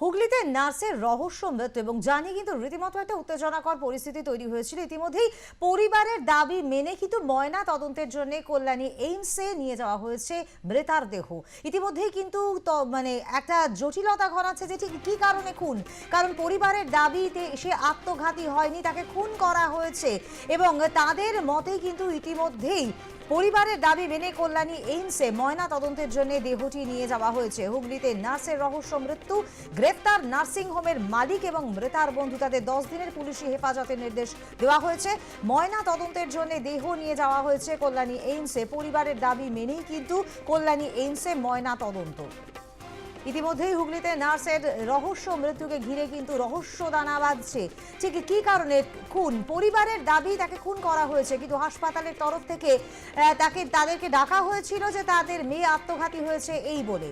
হুগলিতে নার্সের রহস্য মৃত্যু এবং জানি কিন্তু রীতিমতো একটা উত্তেজনাকর পরিস্থিতি তৈরি হয়েছিল। ইতিমধ্যেই পরিবারের দাবি মেনে কিন্তু ময়না তদন্তের জন্য কল্যাণী এইমসে নিয়ে যাওয়া হয়েছে মৃতার দেহ। ইতিমধ্যেই কিন্তু মানে একটা জটিলতা ঘনাচ্ছে যে ঠিক কী কারণে খুন? কারণ পরিবারের দাবিতে সে আত্মঘাতী হয়নি, তাকে খুন করা হয়েছে এবং তাদের মতেই কিন্তু ইতিমধ্যেই পরিবারের দাবি মেনে কল্যাণী এইমসে ময়না তদন্তের জন্য দেহটি নিয়ে যাওয়া হয়েছে। হুগলিতে নার্সের রহস্য মৃত্যু, গ্রেফতার নার্সিং হোমের মালিক এবং মৃতার বন্ধু তাদের দশ দিনের পুলিশি হেফাজতের নির্দেশ দেওয়া হয়েছে। ময়না তদন্তের জন্য দেহ নিয়ে যাওয়া হয়েছে কল্যাণী এইমসে। পরিবারের দাবি মেনেই কিন্তু কল্যাণী এইমসে ময়না তদন্ত। ইতিমধ্যেই হুগলিতে নার্সের রহস্য মৃত্যুকে ঘিরে কিন্তু রহস্য দানা বাঁধছে। ঠিক কি কারণে? খুন। পরিবারের দাবি তাকে খুন করা হয়েছে, কিন্তু হাসপাতালের তরফ থেকে তাকে, তাদেরকে ডাকা হয়েছিল যে তাদের মেয়ে আত্মঘাতী হয়েছে এই বলে।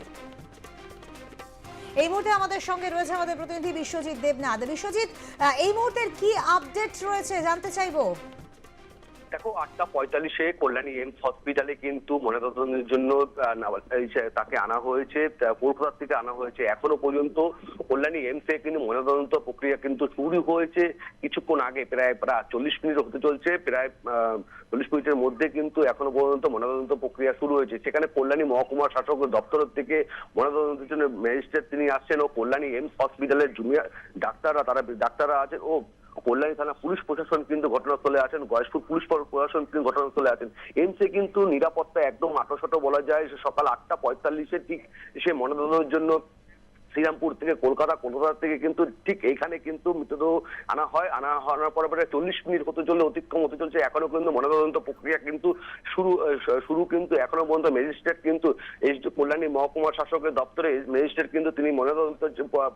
এই মুহূর্তে আমাদের সঙ্গে রয়েছে আমাদের প্রতিনিধি বিশ্বজিৎ দেবনাথ। বিশ্বজিৎ এই মুহূর্তের কি আপডেট রয়েছে জানতে চাইব? দেখো, আটটা পঁয়তাল্লিশে কল্যাণী এমস হসপিটালে কিন্তু ময়নাতদন্তের জন্য তাকে আনা হয়েছে, তা কলকাতা থেকে আনা হয়েছে। এখনও পর্যন্ত কল্যাণী এমস এ কিন্তু ময়নাতদন্ত প্রক্রিয়া কিন্তু শুরু হয়েছে কিছুক্ষণ আগে, প্রায় প্রায় চল্লিশ মিনিট হতে চলছে, প্রায় চল্লিশ মিনিটের মধ্যে কিন্তু এখনও পর্যন্ত ময়নাতদন্ত প্রক্রিয়া শুরু হয়েছে। সেখানে কল্যাণী মহকুমা শাসক দপ্তর থেকে ময়নাতদন্তের জন্য ম্যাজিস্ট্রেট তিনি আসছেন ও কল্যাণী এমস হসপিটালের জুনিয়র ডাক্তাররা, তারা, ডাক্তাররা আছেন ও কল্যাণী থানা পুলিশ প্রশাসন কিন্তু ঘটনাস্থলে আছেন, গয়েশপুর পুলিশ প্রশাসন কিন্তু ঘটনাস্থলে আছেন। এমসে কিন্তু নিরাপত্তা একদম আটোশাটো বলা যায়, সকাল আটটা পঁয়তাল্লিশে ঠিক সে মনোনয়নের জন্য শ্রীরামপুর থেকে কলকাতা কলকাতা থেকে কিন্তু ঠিক এইখানে কিন্তু মৃতদেহ আনা হয়। আনা হওয়ার পরে পরে চল্লিশ মিনিট হতে চললে অতিক্রম হতে চলছে। এখনও কিন্তু ময়নাতদন্ত প্রক্রিয়া কিন্তু শুরু শুরু কিন্তু এখনও পর্যন্ত ম্যাজিস্ট্রেট কিন্তু এই কল্যাণী মহকুমা শাসকের দপ্তরে ম্যাজিস্ট্রেট কিন্তু তিনি ময়নাতদন্ত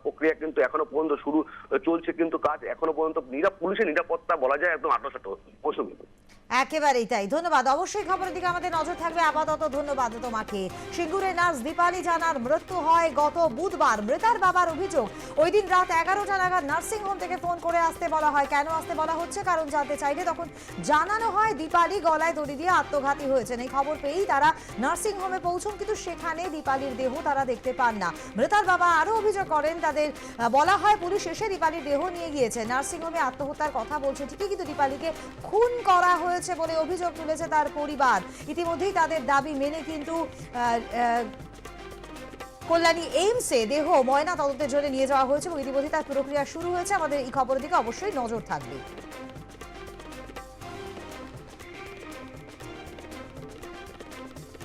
প্রক্রিয়া কিন্তু এখনও পর্যন্ত শুরু চলছে কিন্তু কাজ। এখনও পর্যন্ত নিরাপ, পুলিশের নিরাপত্তা বলা যায় একদম আটোশাটো মৌসুমি একেবারেই তাই। ধন্যবাদ। অবশ্যই খবরের দিকে আমাদের নজর থাকবে। আপাতত ধন্যবাদ তোমাকে। সিঙ্গুরে নার্স দীপালি জানার মৃত্যু হয় গত বুধবার। মৃতার বাবার অভিযোগ, ওই দিন রাত এগারোটা নাগাদ নার্সিং হোম থেকে ফোন করে আসতে বলা হয়। কেন আসতে বলা হচ্ছে? কারণ জানতে চাইলে তখন জানানো হয়, দীপালি গলায় দড়ি দিয়ে আত্মঘাতী হয়েছেন। এই খবর পেয়েই তারা নার্সিং হোমে পৌঁছন, কিন্তু সেখানে দীপালির দেহ তারা দেখতে পান না। মৃতার বাবা আরও অভিযোগ করেন, তাদের বলা হয় পুলিশ এসে দীপালির দেহ নিয়ে গিয়েছে। নার্সিং হোমে আত্মহত্যার কথা বলছে ঠিকই, কিন্তু দীপালিকে খুন করা হয়েছে। বলে অভিযোগ তুলেছে তার পরিবার। ইতিমধ্যেই তাদের দাবি মেনে কিন্তু কল্যাণী এইমসে দেহ ময়না তদন্তের জন্য নিয়ে যাওয়া হয়েছে এবং ইতিমধ্যে তার প্রক্রিয়া শুরু হয়েছে। আমাদের এই খবরের দিকে অবশ্যই নজর থাকবে।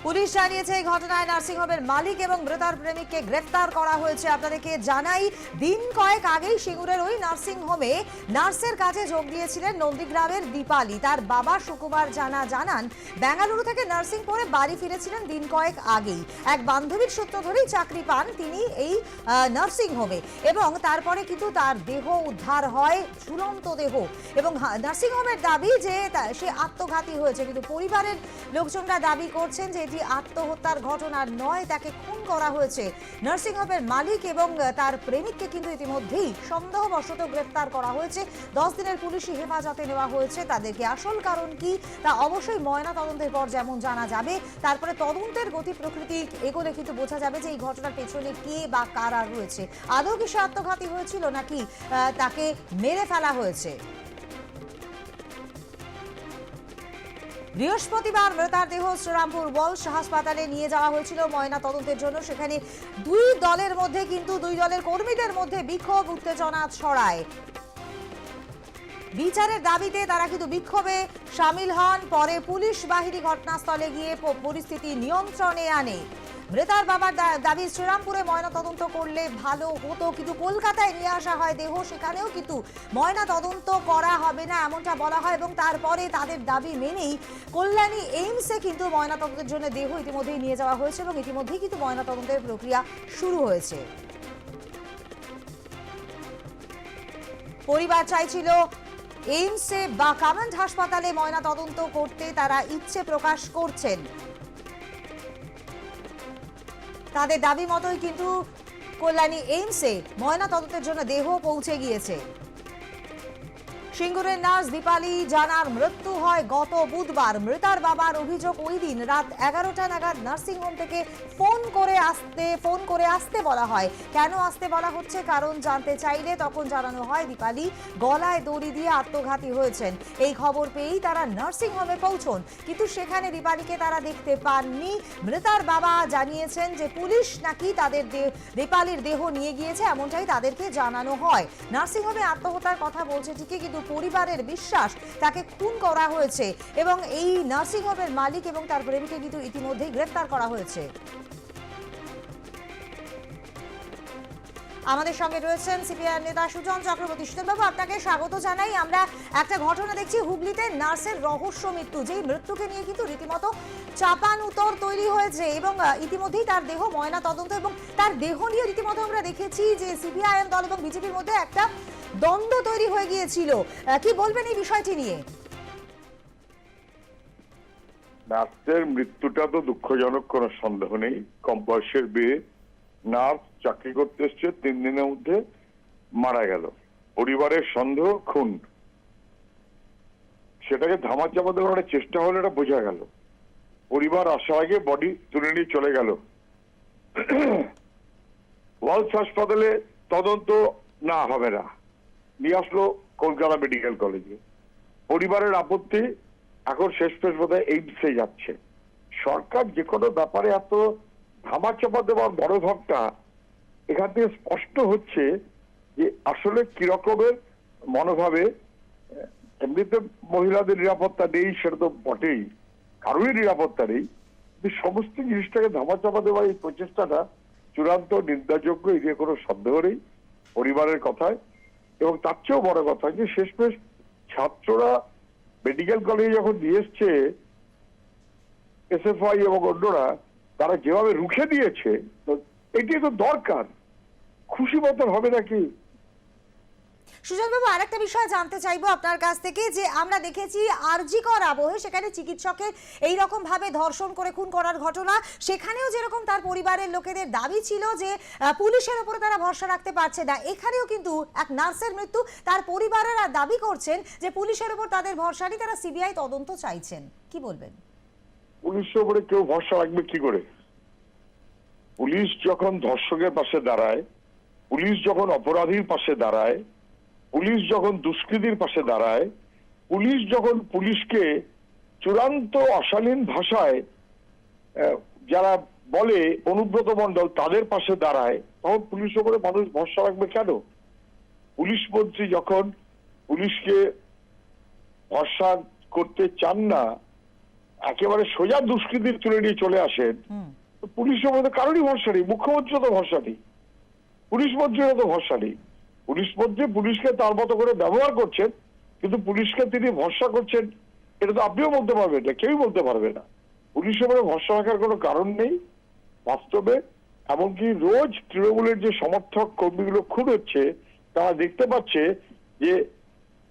পুলিশ জানিয়েছে, এই ঘটনায় নার্সিংহোমের মালিক এবং মৃতার প্রেমিককে গ্রেফতার করা হয়েছে। আপনাদেরকে জানাই, দিন কয়েক আগেই সিঙ্গুরের ওই নার্সিংহোমে নার্সের কাজে যোগ দিয়েছিলেন নন্দীগ্রামের দীপালি। তার বাবা সুকুমার জানা জানান বেঙ্গালুরু থেকে নার্সিং পড়ে বাড়ি ফিরেছিলেন দিন কয়েক আগেই। এক বান্ধবীর সূত্র ধরেই চাকরি পান তিনি এই নার্সিং হোমে এবং তারপরে কিন্তু তার দেহ উদ্ধার হয় ঝুলন্ত দেহ এবং নার্সিং হোমের দাবি যে সে আত্মঘাতী হয়েছে। কিন্তু পরিবারের লোকজনরা দাবি করছেন যে এটি আত্মহত্যার ঘটনা নয় তাকে খুন করা হয়েছে। নার্সিং হোমের মালিক এবং তার প্রেমিককে কিন্তু ইতিমধ্যেই সন্দেহবশত গ্রেফতার করা হয়েছে। দশ দিনের পুলিশি হেফাজতে নেওয়া হয়েছে। তাদেরকে আসল কারণ কি তা অবশ্যই ময়না তদন্তের পর যেমন জানা যাবে। তারপরে তদন্তের গতি প্রকৃতি এগোলে কিন্তু বোঝা যাবে যে এই ঘটনার পেছনে কে বা কারা রয়েছে। আদৌ কি সে আত্মঘাতী হয়েছিল নাকি তাকে মেরে ফেলা হয়েছে? বৃহস্পতিবার মৃতার শ্রীরামপুর ওয়ালস হাসপাতালে নিয়ে যাওয়া হয়েছিল। ময়না তদন্তের জন্য সেখানে দুই দলের মধ্যে কিন্তু দুই দলের কর্মীদের মধ্যে বিক্ষোভ, উত্তেজনা ছড়ায়। বিচারের দাবিতে তারা কিন্তু বিক্ষোভে সামিল হন। পরে পুলিশ বাহিনী ঘটনাস্থলে গিয়ে পরিস্থিতি নিয়ন্ত্রণে আনে। মৃতার বাবার দাবি, শ্রীরামপুরে ময়না তদন্ত করলে ভালো হতো। কিন্তু কলকাতায় নিয়ে আসা হয় দেহ, সেখানেও কিন্তু ময়না তদন্ত করা হবে না, এমনটা বলা হয়। এবং তারপরে তাদের দাবি মেনেই কল্যাণী এইমসে কিন্তু ময়না তদন্তের জন্য দেহ ইতিমধ্যেই নিয়ে যাওয়া হয়েছে এবং ইতিমধ্যেই কিন্তু ময়না তদন্তের প্রক্রিয়া শুরু হয়েছে। পরিবার চাইছিল এইমসে বা কামেন্ট হাসপাতালে ময়না তদন্ত করতে তারা ইচ্ছে প্রকাশ করছেন। তাদের দাবি মতোই কিন্তু কল্যাণী এইমসে ময়না তদন্তের জন্য দেহ পৌঁছে গিয়েছে। সিঙ্গুরের নার্স দীপালি জানার মৃত্যু হয় গত বুধবার। মৃতার বাবার অভিযোগ ওই দিন রাত এগারোটা নাগাদ নার্সিংহোম থেকে ফোন করে আসতে, ফোন করে আসতে বলা হয়। কেন আসতে বলা হচ্ছে কারণ জানতে চাইলে তখন জানানো হয় দীপালি গলায় দড়ি দিয়ে আত্মঘাতী হয়েছেন। এই খবর পেয়েই তারা নার্সিংহোমে পৌঁছন। কিন্তু সেখানে দীপালিকে তারা দেখতে পাননি। মৃতার বাবা জানিয়েছেন যে পুলিশ নাকি তাদের দীপালির দেহ নিয়ে গিয়েছে, এমনটাই তাদেরকে জানানো হয়। নার্সিংহোমে আত্মহত্যার কথা বলছে ঠিকই, কিন্তু পরিবারের বিশ্বাস তাকে খুন করা হয়েছে এবং এই নার্সিংহোমের মালিক এবং তার প্রেমিকে কিন্তু ইতিমধ্যেই গ্রেফতার করা হয়েছে। আমাদের সঙ্গে রয়েছেন সিপিআর নেতা সুজন চক্রবর্তী। সুজনবাবু, আপনাকে স্বাগত জানাই। আমরা একটা ঘটনা দেখছি হুগলিতে, নার্সের রহস্য মৃত্যু। যেই মৃত্যুকে নিয়ে কিন্তু রীতিমতো চাপান উত্তর তৈরি হয়েছে এবং ইতিমধ্যেই তার দেহ ময়না তদন্ত এবং তার দেহ নিয়ে রীতিমতো আমরা দেখেছি যে সিপিআইএম দল এবং বিজেপির মধ্যে একটা দ্বন্দ্ব তৈরি হয়ে গিয়েছিল। কি বলবেন এই বিষয়টি নিয়ে? নার্সের মৃত্যুটা তো দুঃখজনক, কোনো সন্দেহ নেই। কম বয়সের বিয়ে। নার্স চাকরি করতে এসছে, তিন দিনের মধ্যে মারা গেল। পরিবারের সন্দেহ, খুন। সেটাকে ধামা চাপা দেওয়ার একটা চেষ্টা হলে এটা বোঝা গেল। পরিবার আসার আগে বডি তুলে নিয়ে চলে গেল। ওয়ালস হাসপাতালে তদন্ত না হবে না। নিয়ে আসলো কলকাতা মেডিকেল কলেজে। পরিবারের আপত্তি এখন শেষ পেশ বোধ হয় এইমসে যাচ্ছে। সরকার যে কোনো ব্যাপারে এত ধামাচাপা দেওয়ার বড় ভাবটা এখান থেকে স্পষ্ট হচ্ছে যে আসলে কি রকমের মনোভাবে এমনিতে মহিলাদের নিরাপত্তা নেই, সেটা তো বটেই। কারোরই নিরাপত্তা নেই। কিন্তু সমস্ত জিনিসটাকে ধামাচাপা দেওয়ার এই প্রচেষ্টাটা চূড়ান্ত নিন্দাযোগ্য নিয়ে কোনো সন্দেহ নেই। পরিবারের কথায় এবং তার চেয়েও বড় কথা যে শেষমেশ ছাত্ররা মেডিকেল কলেজে যখন নিয়ে এসছে এসএফআই এবং অন্যরা, তারা যেভাবে রুখে দিয়েছে এটি তো দরকার। খুশি মতন হবে নাকি? সুজনবাবু, আরেকটা বিষয় জানতে চাইব আপনার কাছ থেকে যে আমরা দেখেছি আরজিকর আবহে সেখানে চিকিৎসকের এই রকম ভাবে ধর্ষণ করে খুন করার ঘটনা। সেখানেও যেরকম তার পরিবারের লোকেদের দাবি ছিল যে পুলিশের উপরে তারা ভরসা রাখতে পারছে না, এখানেও কিন্তু এক নার্সের মৃত্যু। তার পরিবারেরা দাবি করছেন যে, পুলিশের উপর তাদের ভরসা নেই, তারা সিবিআই তদন্ত চাইছেন। কি বলবেন? পুলিশের উপরে কেউ ভরসা রাখবে কি করে? পুলিশ যখন ধর্ষকের পাশে দাঁড়ায়, পুলিশ যখন অপরাধীর পাশে দাঁড়ায় পুলিশ যখন দুষ্কৃতির পাশে দাঁড়ায় পুলিশ যখন পুলিশকে চূড়ান্ত অশালীন ভাষায় যারা বলে অনুব্রত মণ্ডল তাদের পাশে দাঁড়ায় তখন পুলিশের উপরে মানুষ ভরসা রাখবে কেন? পুলিশ মন্ত্রী যখন পুলিশকে ভরসা করতে চান না একেবারে সোজা দুষ্কৃতির তুলে নিয়ে চলে আসেন পুলিশের মধ্যে কারোরই ভরসা নেই মুখ্যমন্ত্রীরও তো ভরসা নেই। পুলিশ মন্ত্রীরও তো ভরসা নেই। পুলিশ মন্ত্রী পুলিশকে তার মতো করে ব্যবহার করছেন, কিন্তু পুলিশকে তিনি ভরসা করছেন, এটা তো আপনিও বলতে পারবেন না কেউই বলতে পারবে না। পুলিশের উপরে ভরসা রাখার কোনো কারণ নেই, বাস্তবে। এমনকি রোজ তৃণমূলের যে সমর্থক কর্মীগুলো খুন হচ্ছে, তারা দেখতে পাচ্ছে যে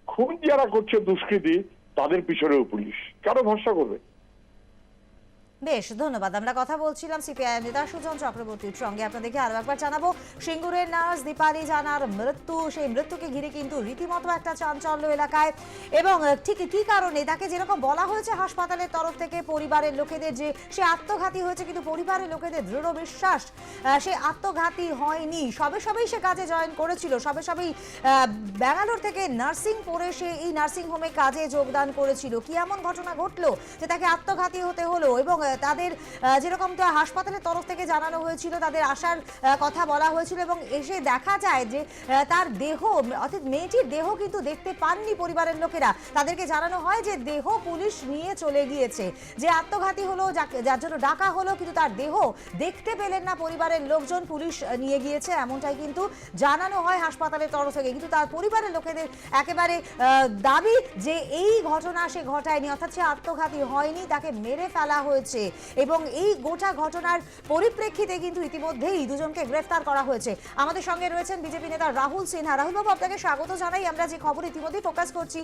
খুন যারা করছে দুষ্কৃতি, তাদের পিছনেও পুলিশ। কেন ভরসা করবে? বেশ, ধন্যবাদ। আমরা কথা বলছিলাম সিপিআই নেতা সুজন চক্রবর্তীর সঙ্গে। আপনাদেরকে আরও একবার জানাব, সিঙ্গুরের নার্স দীপালি জানার মৃত্যু, সেই মৃত্যুকে ঘিরে কিন্তু রীতিমতো একটা চাঞ্চল্য এলাকায়। এবং ঠিক কি কারণে তাকে যেরকম বলা হয়েছে হাসপাতালের তরফ থেকে, পরিবারের লোকেদের যে, সে আত্মঘাতী হয়েছে, কিন্তু পরিবারের লোকেদের দৃঢ় বিশ্বাস সে আত্মঘাতী হয়নি। সবে সবেই সে কাজে জয়েন করেছিল। সবে সবেই ব্যাঙ্গালোর থেকে নার্সিং পড়ে সে এই নার্সিং হোমে কাজে যোগদান করেছিল। কি এমন ঘটনা ঘটলো যে তাকে আত্মঘাতী হতে হলো? এবং তাদের আহ, যেরকমটা হাসপাতালের তরফ থেকে জানানো হয়েছিল তাদের আসার কথা বলা হয়েছিল এবং এসে দেখা যায় যে তার দেহ অর্থাৎ মেয়েটির দেহ কিন্তু দেখতে পাননি পরিবারের লোকেরা। তাদেরকে জানানো হয় যে দেহ পুলিশ নিয়ে চলে গিয়েছে। যে আত্মঘাতী হলো যার জন্য ডাকা হলো কিন্তু তার দেহ দেখতে পেলেন না পরিবারের লোকজন পুলিশ নিয়ে গিয়েছে এমনটাই কিন্তু জানানো হয় হাসপাতালের তরফ থেকে। কিন্তু তার পরিবারের লোকেদের একেবারে দাবি যে এই ঘটনা সে ঘটায়নি অর্থাৎ সে আত্মঘাতী হয়নি তাকে মেরে ফেলা হয়েছে। হয়েছে এবং এই গোটা ঘটনার পরিপ্রেক্ষিতে কিন্তু ইতিমধ্যেই দুজনকে গ্রেফতার করা হয়েছে। আমাদের সঙ্গে রয়েছেন বিজেপি নেতা রাহুল সিনহা। রাহুল বাবু আপনাকে স্বাগত জানাই। আমরা যে খবর ইতিমধ্যেই ফোকাস করছি,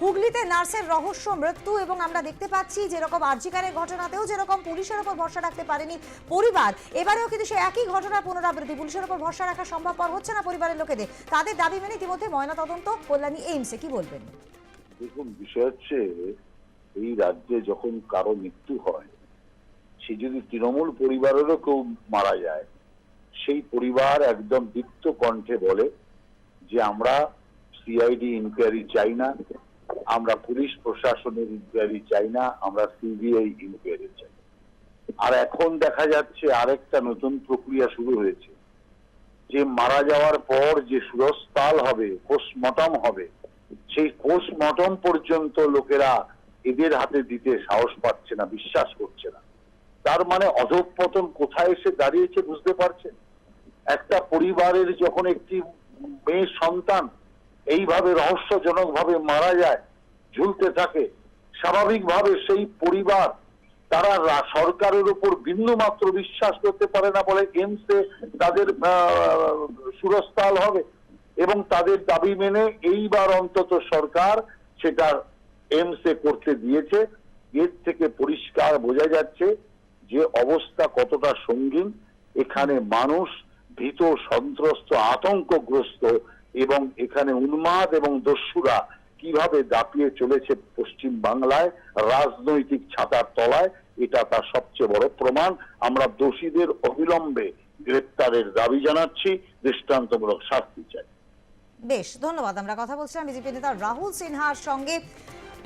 হুগলিতে নার্সের রহস্য মৃত্যু এবং আমরা দেখতে পাচ্ছি যেরকম আর্জিকারের ঘটনাতেও যেরকম পুলিশের ওপর ভরসা রাখতে পারেনি পরিবার। এবারেও কিন্তু সে একই ঘটনার পুনরাবৃত্তি। পুলিশের ওপর ভরসা রাখা সম্ভবপর হচ্ছে না পরিবারের লোকেদের। তাদের দাবি মেনে ইতিমধ্যে ময়নাতদন্ত, কল্যাণী এইমসে। কি বলবেন? দেখুন, বিষয় হচ্ছে এই রাজ্যে যখন কারও মৃত্যু হয় সে যদি তৃণমূল পরিবারেরও কেউ মারা যায়, সেই পরিবার একদম দীপ্ত কণ্ঠে বলে যে আমরা সিআইডি ইনকোয়ারি চাই না, আমরা পুলিশ প্রশাসনের ইনকোয়ারি চাই না, আমরা সিবিআই ইনকোয়ারি চাই। আর এখন দেখা যাচ্ছে আরেকটা নতুন প্রক্রিয়া শুরু হয়েছে, যে মারা যাওয়ার পর যে সুরস্তাল হবে পোস্টমর্টম হবে, সেই পোস্টমর্টম পর্যন্ত লোকেরা এদের হাতে দিতে সাহস পাচ্ছে না, বিশ্বাস করছে না। তার মানে অধঃপতন কোথায় এসে দাঁড়িয়েছে বুঝতে পারছেন? একটা পরিবারের যখন একটি মেয়ে সন্তান এইভাবে রহস্যজনক ভাবে মারা যায়, ঝুলতে থাকে, স্বাভাবিকভাবে সেই পরিবার তারা সরকারের উপর বিন্দু মাত্র বিশ্বাস করতে পারে না বলে এমসে তাদের সুরস্তাল হবে এবং তাদের দাবি মেনে এইবার অন্তত সরকার সেটা এমসে করতে দিয়েছে। এর থেকে পরিষ্কার বোঝা যাচ্ছে যে অবস্থা কতটা সঙ্গীন, এখানে মানুষ ভীত, সন্ত্রস্ত, আতঙ্কগ্রস্ত এবং এখানে উন্মাদ এবং দস্যুরা কীভাবে দাপিয়ে চলেছে পশ্চিম বাংলায়, রাজনৈতিক ছাতার তলায়, এটা তার সবচেয়ে বড় প্রমাণ। আমরা দোষীদের অবিলম্বে গ্রেপ্তারের দাবি জানাচ্ছি, দৃষ্টান্তমূলক শাস্তি চাই। বেশ, ধন্যবাদ। আমরা কথা বলছিলাম বিজেপি নেতা রাহুল সিনহার সঙ্গে।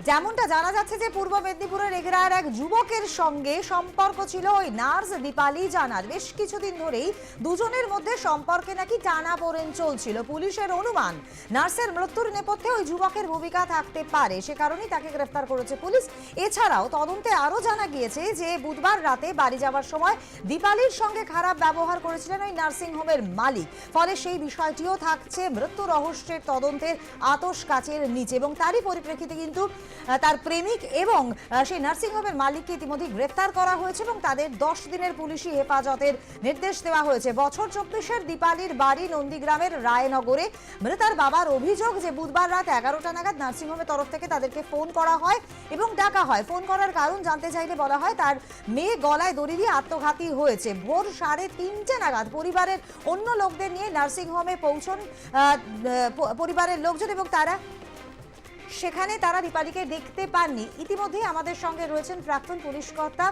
যেমনটা জানা যাচ্ছে যে পূর্ব মেদিনীপুরের এগরার এক যুবকের সঙ্গে সম্পর্ক ছিল ওই নার্স দীপালি জানার। বেশ কিছুদিন ধরেই দুজনের মধ্যে সম্পর্কে নাকি টানা পড়েন চলছিল পুলিশের অনুমান। নার্সের মৃত্যুর নেপথ্যে ওই যুবকের ভূমিকা থাকতে পারে, সে কারণেই তাকে গ্রেফতার করেছে পুলিশ। এছাড়াও তদন্তে আরও জানা গিয়েছে যে বুধবার রাতে বাড়ি যাওয়ার সময় দীপালির সঙ্গে খারাপ ব্যবহার করেছিলেন ওই নার্সিং হোমের মালিক। ফলে সেই বিষয়টিও থাকছে মৃত্যু রহস্যের তদন্তের আতস কাচের নিচে এবং তারই পরিপ্রেক্ষিতে কিন্তু তার প্রেমিক এবং সেই নার্সিং হোমের মালিককে ইতিমধ্যে গ্রেফতার করা হয়েছে এবং তাদের দশ দিনের পুলিশি হেফাজতের নির্দেশ দেওয়া হয়েছে। বছর চব্বিশের দীপালির বাড়ি নন্দীগ্রামের রায়নগরে। মৃতার বাবার অভিযোগ যে বুধবার রাত এগারোটা নাগাদ নার্সিং হোমের তরফ থেকে তাদেরকে ফোন করা হয় এবং ডাকা হয়। ফোন করার কারণ জানতে চাইলে বলা হয় তার মেয়ে গলায় দড়ি দিয়ে আত্মঘাতী হয়েছে। ভোর সাড়ে তিনটে নাগাদ পরিবারের অন্য লোকদের নিয়ে নার্সিং হোমে পৌঁছন পরিবারের লোকজন এবং তারা সেখানে তারা দীপালিকে দেখতে পাননি। ইতিমধ্যে আমাদের সঙ্গে রয়েছেন প্রাক্তন পুলিশ কর্তা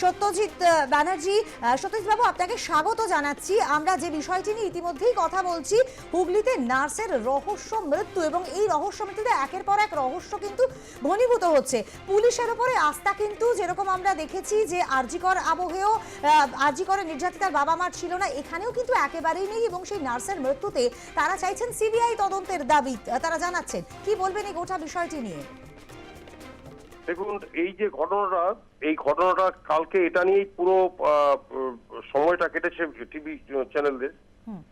সত্যজিৎ ব্যানার্জি আহ, সত্যজিৎ বাবু আপনাকে স্বাগত জানাচ্ছি। আমরা যে বিষয়টি নিয়ে ইতিমধ্যেই কথা বলছি হুগলিতে নার্সের রহস্য মৃত্যু এবং এই রহস্য মৃত্যুতে একের পর এক রহস্য কিন্তু ঘনীভূত হচ্ছে। পুলিশের উপরে আস্থা কিন্তু যেরকম আমরা দেখেছি যে আরজিকর আবহেও আরজিকরের নির্যাতিতার বাবা মার ছিল না এখানেও কিন্তু একেবারেই নেই এবং সেই নার্সের মৃত্যুতে তারা চাইছেন সিবিআই তদন্তের দাবি তারা জানাচ্ছেন। কি বলবেন এই গোটা বিষয়টি নিয়ে? দেখুন এই যে ঘটনাটা এই ঘটনাটা কালকে এটা নিয়েই পুরো সময়টা কেটেছে টিভি চ্যানেলদের।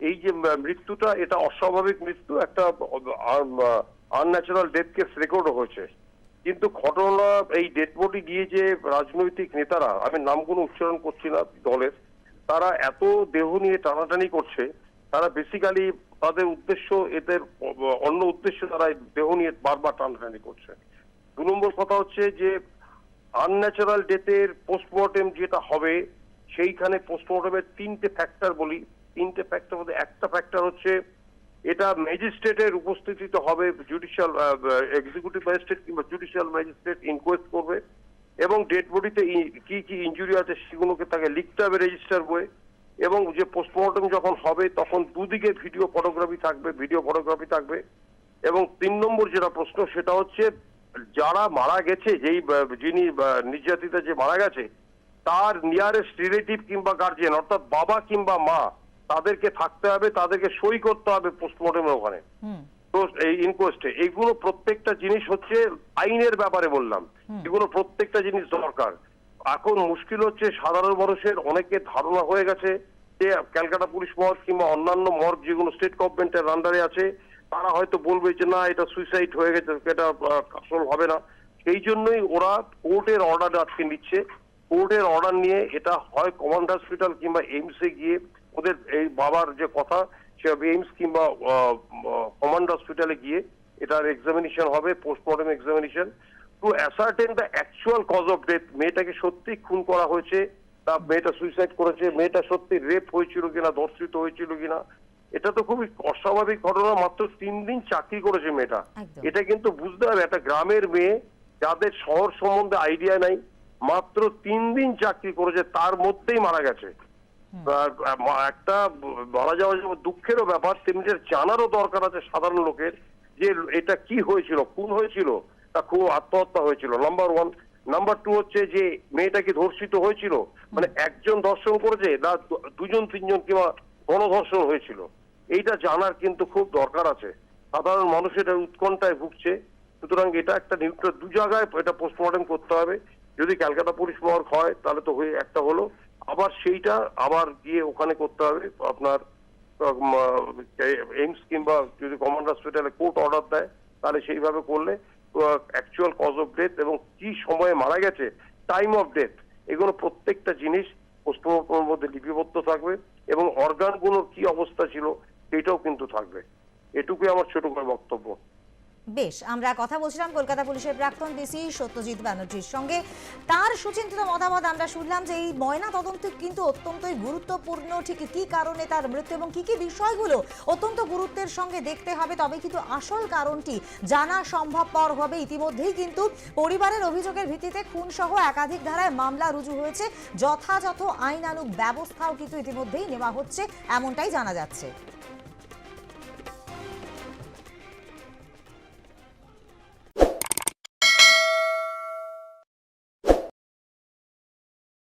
এই যে মৃত্যুটা এটা অস্বাভাবিক মৃত্যু একটা আনন্যাচারাল ডেথ কেস রেকর্ড হয়েছে। কিন্তু ঘটনা এই ডেড বডি গিয়ে যে রাজনৈতিক নেতারা আমি নামগুলো উচ্চারণ করছি না দলের তারা এত দেহ নিয়ে টানাটানি করছে তারা বেসিক্যালি তাদের উদ্দেশ্য এদের অন্য উদ্দেশ্য তারা দেহ নিয়ে বারবার টানাটানি করছে। দু নম্বর কথা হচ্ছে যে আনন্যাচারাল ডেথের পোস্টমর্টেম যেটা হবে, সেইখানে পোস্টমর্টমের তিনটে ফ্যাক্টর বলি। তিনটে ফ্যাক্টর মধ্যে একটা ফ্যাক্টর হচ্ছে, এটা ম্যাজিস্ট্রেটের উপস্থিতিতে হবে জুডিশিয়াল এক্সিকিউটিভ ম্যাজিস্ট্রেট কিংবা জুডিশিয়াল ম্যাজিস্ট্রেট ইনকোয়েস্ট করবে এবং ডেড বডিতে কি কি ইঞ্জুরি আছে সেগুলোকে তাকে লিখতে হবে রেজিস্টার বইয়ে এবং যে পোস্টমর্টম যখন হবে, তখন দুদিকে ভিডিও ফটোগ্রাফি থাকবে ভিডিও ফটোগ্রাফি থাকবে এবং তিন নম্বর যেটা প্রশ্ন, সেটা হচ্ছে যারা মারা গেছে যেই যিনি নির্যাতিতা যে মারা গেছে তার নিয়ারেস্ট রিলেটিভ কিংবা গার্জিয়ান অর্থাৎ বাবা কিংবা মা তাদেরকে থাকতে হবে তাদেরকে সই করতে হবে পোস্টমর্টমের ওখানে। তো এই ইনকোয়েস্টে এইগুলো প্রত্যেকটা জিনিস হচ্ছে আইনের ব্যাপারে বললাম। এগুলো প্রত্যেকটা জিনিস দরকার। এখন মুশকিল হচ্ছে সাধারণ মানুষের অনেকের ধারণা হয়ে গেছে যে ক্যালকাটা পুলিশ মর্গ কিংবা অন্যান্য মর্গ যেগুলো স্টেট গভর্নমেন্টের আন্ডারে আছে তারা হয়তো বলবে যে না, এটা সুইসাইড হয়ে গেছে, এটা আসল হবে না। সেই জন্যই ওরা কোর্টের অর্ডার আজকে নিচ্ছে। কোর্টের অর্ডার নিয়ে এটা হয় কমান্ড হসপিটাল কিংবা এইমসে গিয়ে ওদের এই বাবার যে কথা, সে এইমস কিংবা কমান্ড হসপিটালে গিয়ে এটার এক্সামিনেশন হবে postmortem examination to ascertain the actual cause of death মেয়েটাকে সত্যি খুন করা হয়েছে, তা মেয়েটা সুইসাইড করেছে, মেয়েটা সত্যি রেপ হয়েছিল কিনা ধর্ষিত হয়েছিল কিনা এটা তো খুবই অস্বাভাবিক ঘটনা মাত্র তিন দিন চাকরি করেছে মেয়েটা। এটা কিন্তু বুঝতে হবে একটা গ্রামের মেয়ে যাদের শহর সম্বন্ধে আইডিয়া নাই মাত্র তিন দিন চাকরি করেছে তার মধ্যেই মারা গেছে। একটা ব- মারা যাওয়া দুঃখেরও ব্যাপার তেমনি জানারও দরকার আছে সাধারণ লোকের যে এটা কি হয়েছিল খুন হয়েছিল তা খুব আত্মহত্যা হয়েছিল। নাম্বার ওয়ান নাম্বার টু হচ্ছে যে মেয়েটা কি ধর্ষিত হয়েছিল? মানে একজন ধর্ষণ করেছে না দুজন তিনজন কিংবা গণধর্ষণ হয়েছিল? এইটা জানার কিন্তু খুব দরকার আছে। সাধারণ মানুষ এটা উৎকণ্ঠায় ভুগছে। সুতরাং এটা একটা নিউট্রাল দু জায়গায় এটা পোস্টমর্টম করতে হবে। যদি ক্যালকাটা পুলিশ মর্গ হয়, তাহলে তো হয়ে, একটা হলো। আবার সেইটা আবার গিয়ে ওখানে করতে হবে। আপনার এইমস কিংবা যদি কমান্ড হসপিটালে কোর্ট অর্ডার দেয়, তাহলে সেইভাবে করলে অ্যাকচুয়াল কজ অফ ডেথ এবং কি সময়ে মারা গেছে টাইম অফ ডেথ এগুলো প্রত্যেকটা জিনিস পোস্টমর্টমের মধ্যে লিপিবদ্ধ থাকবে এবং অর্গানগুলোর কি অবস্থা ছিল সেটাও কিন্তু থাকবে। এটুকুই আমার ছোট করে বক্তব্য। বেশ, আমরা কথা বলছিলাম কলকাতা পুলিশের প্রাক্তন ডিসি সত্যজিৎ ব্যানার্জির সঙ্গে। তার সুচিন্তিত মতামত আমরা শুনলাম যে এই ময়না তদন্ত কিন্তু অত্যন্তই গুরুত্বপূর্ণ। ঠিক কি কারণে তার মৃত্যু এবং কি কি বিষয়গুলো অত্যন্ত গুরুত্বের সঙ্গে দেখতে হবে, তবে কিন্তু আসল কারণটি জানা সম্ভবপর হবে। ইতিমধ্যেই কিন্তু পরিবারের অভিযোগের ভিত্তিতে খুন সহ একাধিক ধারায় মামলা রুজু হয়েছে। যথাযথ আইনানুগ ব্যবস্থাও কিন্তু ইতিমধ্যেই নেওয়া হচ্ছে, এমনটাই জানা যাচ্ছে।